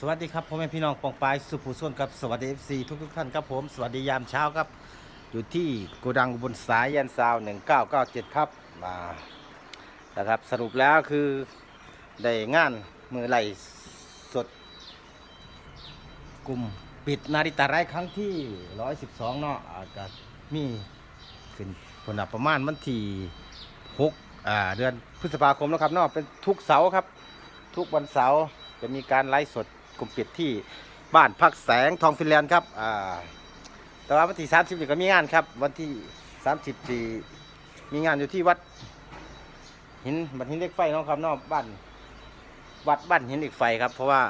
สวัสดีครับพ่อแม่พี่น้องปองปายสุภูส่วนกับสวัสดีเอฟซีทุกทุกท่านครับผม สวัสดียามเช้าครับ อยู่ที่โกดังอุบนสายยันซาว1997ครับมานะครับสรุปแล้วคือได้งานมือไหลสด กลุ่มปิดนาฬิตาไร้ครั้งที่112เนาะอาจจะมีขึ้นผลัประมาณวันที่6อ่าเดือนพฤษภาคมนะครับเนาะเป็นทุกเสาร์ครับ ทุกวันเสาร์จะมีการไลฟ์สด กลุ่มปิดที่บ้านพักแสงทองฟินแลนด์ครับอ่าแต่ว่าวันที่ 30นี่ก็มีงานครับ วันที่ 30ที่มีงานอยู่ที่วัดหินบัดหินเหล็กไฟน้องครับนอกบ้านวัดบ้านหินเหล็กไฟครับ เพราะว่า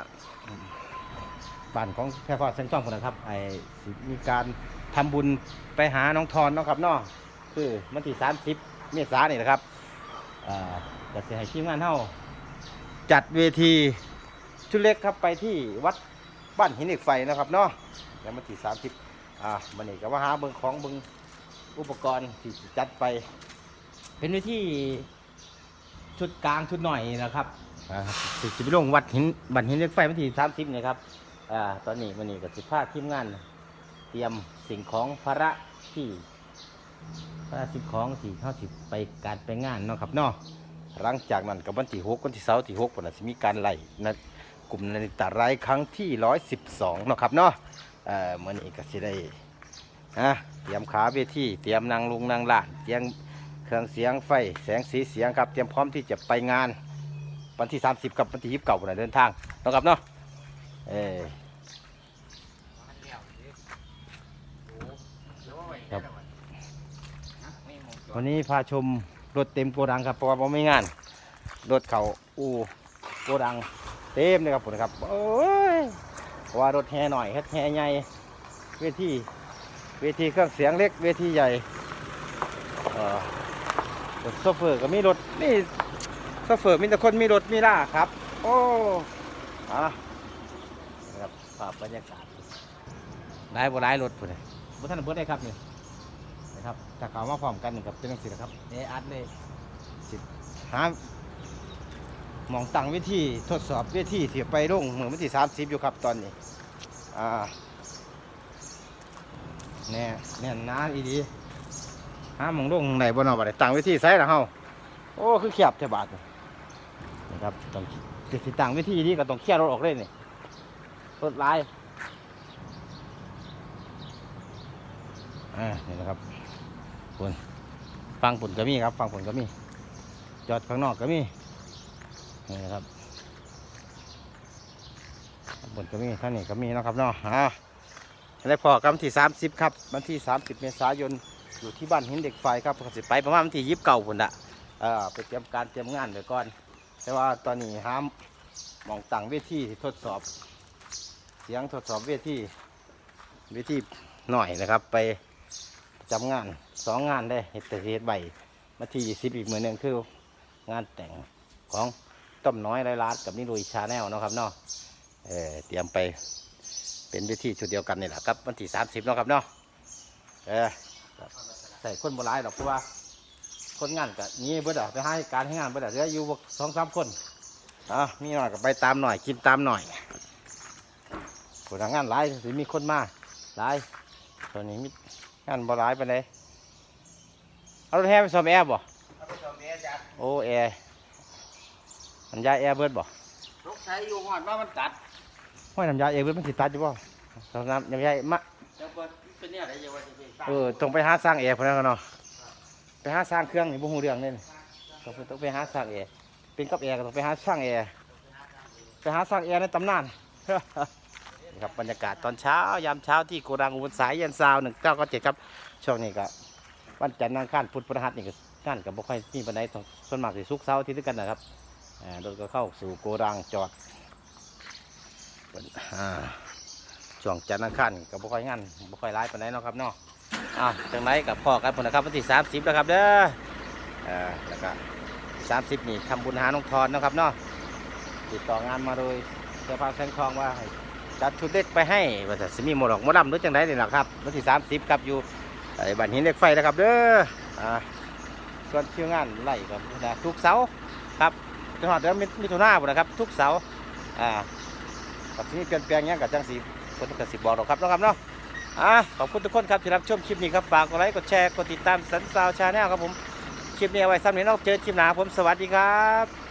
บ้านของแพร่พอดเซนจ้องคนนะครับไอ้สิมีการทำบุญไปหาน้องทอนเนาะครับนาะคือวันที่ 30 เมษายนนี่นะครับอ่าจะเสียให้ทีมงานเท่าจัดเวที ชุดเล็กครับไปที่วัดบ้านหินเหล็กไฟนะครับเนาะแล้วมาที่สามสิบอ่ามันนี่ก็ว่าหาเบิงของเบิงอุปกรณ์ที่จัดไป เป็นเวทีชุดกลางชุดหน่อยนะครับอ่าสิจะไปลงวัดหินบ้านหินเหล็กไฟวันที่สามสิบนี่ครับอ่าตอนนี้มันนี่ก็สิพาทีมงาน เตรียมสิ่งของภาระที่ภาระสิ่งของที่เขาสิไปการไปงานเนาะครับเนาะหลังจากนั้นกับวันที่หกวันที่เสาร์ที่หกวันน่ะจะมีการไล่นะ กลุ่มนาฬิตาไร้ครั้งที่ร้อยสิบสองเนาะครับเนาะเอ่อมื่อนี้ก็สิได้นะเตรียมขาเวทีเตรียมนางลุงนางหลานเตรียมเครื่องเสียงไฟแสงสีเสียงครับเตรียมพร้อมที่จะไปงานวันที่ 30 กับวันที่ยี่สิบเก้าวันนะเดินทางเนาะครับเนาะเออครับวันนี้พาชมรถเต็มโกดังครับเพราะว่าผมไม่งานรถเขาอูโกดัง เต็มเลยครับผมนะครับโอ้ยเพราะว่ารถแห่หน่อยครับแห่ใหญ่เวทีเวทีเครื่องเสียงเล็กเวทีใหญ่เอ่อรถโซเฟอร์ก็มีรถนี่โซเฟอร์มีแต่คนมีรถมีล่าครับ โอ้อะนะครับภาพบรรยากาศได้บ่ได้รถพุ่นน่ะบ่ท่านเบิดได้ครับนี่นะครับถ้าเขามาพร้อมกันนี่ครับเป็นจังซี่นะครับเออัดเลยสิหาห มองตั้งเวทีทดสอบเวทีที่ไปลงเหมื่อวันที่สามสิบอยู่ครับตอนนี้ อ่าแน่แน่นหนาอีดีหามองลงไหนบนเอาไปตั้งเวทีไซส์ละเฮาโอ้คือเขียบแท่บาทนะครับต้องจะสิตั้งเวทีนี้ก็ต้องเคลียร์รถออกเลยนี่รถลายอ่านี่นะครับปุ่นฟังปุ่นก็มีครับ ฟังปุ่นก็มี จอดข้างนอกก็มี นี่นะครับบนก็มีท่างนี้ก็มีนะครับเนาะอ่าแล้วพอกันวันที่30ครับวันที่30เมษายนอยู่ที่บ้านหินเด็กไฟครับก็สิไปประมาณวันที่ยี่สิบเก้าพุ่นละเอ่อไปเตรียมการเตรียมงานไว้ก่อน แต่ว่าตอนนี้ห้ามมองตั้งเวทีทดสอบ เสียงทดสอบเวทีเวทีหน่อยนะครับ ไปจำงานสองงานได้เฮ็ดแต่เฮ็ดใบมาที่สิบอีกเหมือหนึ่งคืองานแต่งของ ต้มน้อยไรลาดกับนิรุยชาแนลเนาะครับเนาะเออเตรียมไปเป็นวิธีชุดเดียวกันนี่แหละครับวันที่สามสิบเนาะครับเนาะเออครับใส่คนโบราณหรอกเพราะว่า คนงานกับนี้เบิดอะไปให้การให้งานเบิดอะเหลืออยู่บ่สองสามคนอะมีหน่อยก็ไปตามหน่อยกินตามหน่อยคนทำงานหลายสิมีคนมาหลายตอนนี้มีงานบ่หลายไปเลยเอารถแห่ไปซ่อมแอร์บ่เอาไปส่งเมียจ้ะโอ้แอร์ น้ำยาแอร์เบิดบ่ลูกชายอยู่หอดว่ามันตัดห้อยน้ำยาแอร์เบิดมันสิตัดอยู่บ่เอาน้ำน้ำยามะเดี๋ยวเปิดเป็นเนี่ยอะไรเยาวชนเด็กสร้างเออต้องไปหาสร้างแอร์พุ่นแล้วกันเนาะไปหาสร้างเครื่องนี่บ่ฮู้เรื่องนี่ต้องไปต้องไปหาสร้างแอร์เป็นกับแอร์ก็ต้องไปหาสร้างแอร์ไปหาสร้างแอร์ในตำนานนี่ครับบรรยากาศตอนเช้ายามเช้าที่โกดังอุบลสายยันซาวหนึ่งเก้าก็เจ็ดครับช่วงนี้ก็วันจันทร์อังคารพุธพฤหัสนี่ก็งานกับบ่ค่อยมีปานใดต้องส่วนมากสิศุกร์เสาร์อาที่ด้วยกันนะครับอ่า รถก็เข้าสู่โกดังจอดเป็นช่วงจันทร์อังคารก็บ่ค่อยงานบ่ค่อยร้ายปานใดเนาะครับเนาะอ่าจังไรกับพ่อกันพุ่นะครับวันที่30แล้วครับเด้ออ่าแล้วก็30นี่ทำบุญหาน้องทอนเนาะครับเนาะติดต่องานมาโดยเสื้อผ้าแสงทองว่าจัดชุดเล็กไปให้ว่าจะสิมีหมดอกมดลำหรือจังไดนี่แหละครับวันที่สามสิบครับอยู่บ้านหินเหล็กไฟนะครับเด้ออ่าส่วนคิวงานไล่ครับทุกเสาครับ จังหวัดเดือนมิถุนาบุนะครับ ทุกเสาร์อ่ากับที่เปลี่ยนแปลงเงี้ยกับจังสีคนกับสิบอกเราครับนะครับเนาะอ่าขอบคุณทุกคนครับที่รับชมคลิปนี้ครับฝากกดไลค์กดแชร์กดติดตามสันซาวชาแนลครับผมคลิปนี้เอาไว้ซ้ำนี้เนาะเจอคลิปหน้าผมสวัสดีครับ